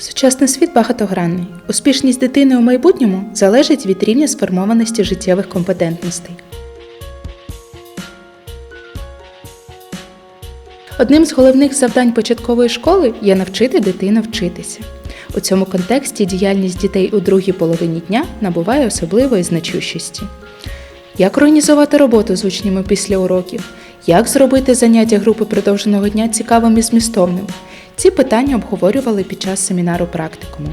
Сучасний світ багатогранний. Успішність дитини у майбутньому залежить від рівня сформованості життєвих компетентностей. Одним з головних завдань початкової школи є навчити дитину вчитися. У цьому контексті діяльність дітей у другій половині дня набуває особливої значущості. Як організувати роботу з учнями після уроків? Як зробити заняття групи продовженого дня цікавим і змістовним? Ці питання обговорювали під час семінару практикуму.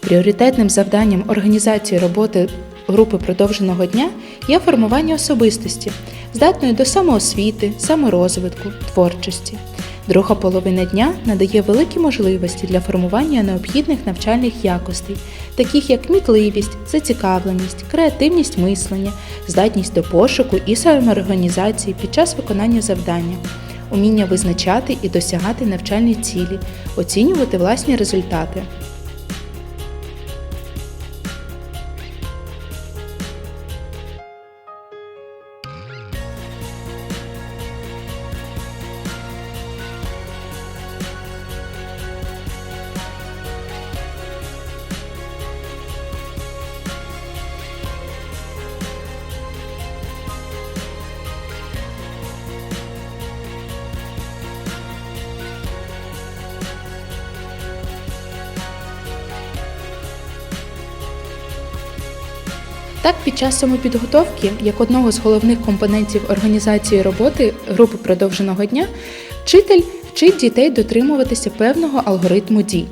Пріоритетним завданням організації роботи групи продовженого дня є формування особистості, здатної до самоосвіти, саморозвитку, творчості. Друга половина дня надає великі можливості для формування необхідних навчальних якостей, таких як кмітливість, зацікавленість, креативність мислення, здатність до пошуку і самоорганізації під час виконання завдання, уміння визначати і досягати навчальні цілі, оцінювати власні результати. Так, під час самопідготовки, як одного з головних компонентів організації роботи групи продовженого дня, вчитель вчить дітей дотримуватися певного алгоритму дій.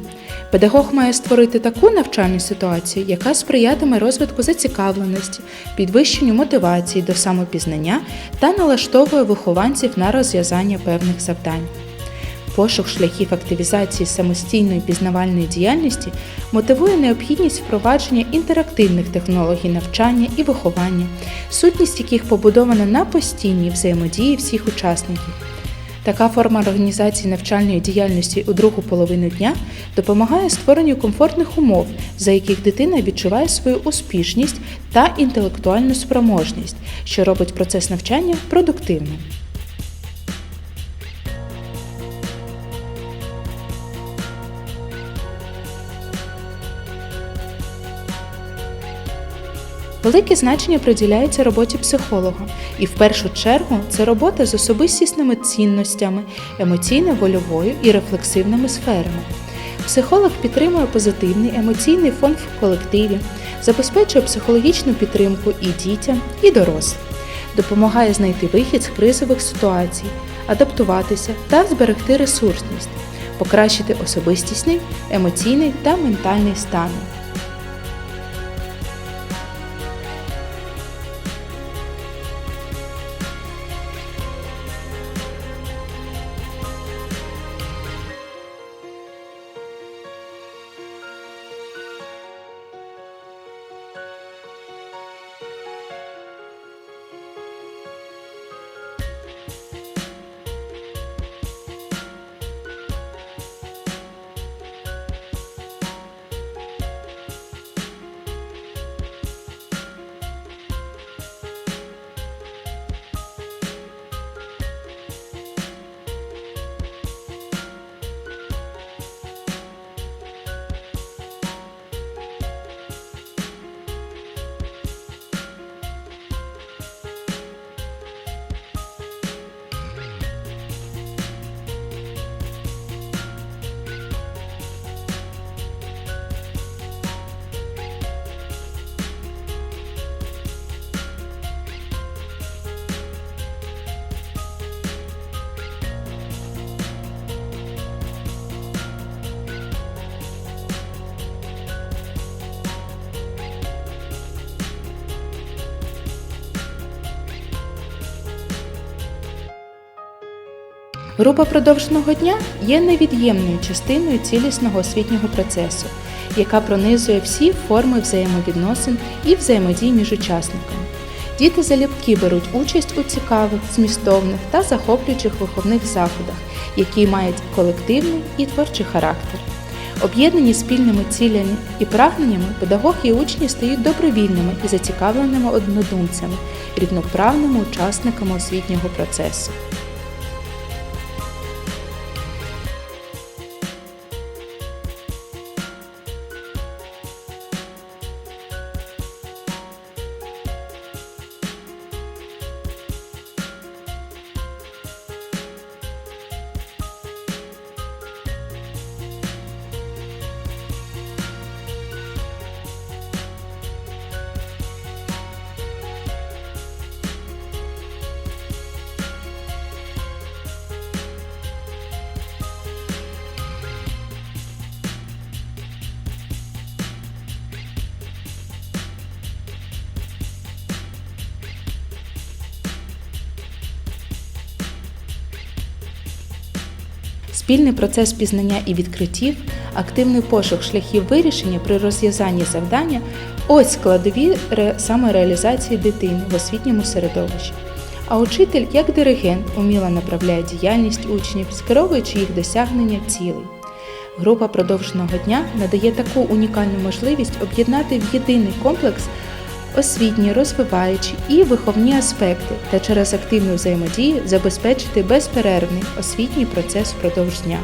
Педагог має створити таку навчальну ситуацію, яка сприятиме розвитку зацікавленості, підвищенню мотивації до самопізнання та налаштовує вихованців на розв'язання певних завдань. Пошук шляхів активізації самостійної пізнавальної діяльності мотивує необхідність впровадження інтерактивних технологій навчання і виховання, сутність яких побудована на постійній взаємодії всіх учасників. Така форма організації навчальної діяльності у другу половину дня допомагає створенню комфортних умов, за яких дитина відчуває свою успішність та інтелектуальну спроможність, що робить процес навчання продуктивним. Велике значення приділяється роботі психолога, і в першу чергу це робота з особистісними цінностями, емоційно-вольовою і рефлексивними сферами. Психолог підтримує позитивний емоційний фон в колективі, забезпечує психологічну підтримку і дітям, і дорослим, допомагає знайти вихід з кризових ситуацій, адаптуватися та зберегти ресурсність, покращити особистісний, емоційний та ментальний стани. Група продовженого дня є невід'ємною частиною цілісного освітнього процесу, яка пронизує всі форми взаємовідносин і взаємодій між учасниками. Діти залюбки беруть участь у цікавих, змістовних та захоплюючих виховних заходах, які мають колективний і творчий характер. Об'єднані спільними цілями і прагненнями, педагоги і учні стають добровільними і зацікавленими однодумцями, рівноправними учасниками освітнього процесу. Спільний процес пізнання і відкриттів, активний пошук шляхів вирішення при розв'язанні завдання ось складові самореалізації дитини в освітньому середовищі. А учитель, як диригент, уміло направляє діяльність учнів, скеровуючи їх досягнення цілей. Група продовженого дня надає таку унікальну можливість об'єднати в єдиний комплекс освітні, розвиваючі і виховні аспекти та через активну взаємодію забезпечити безперервний освітній процес впродовж дня.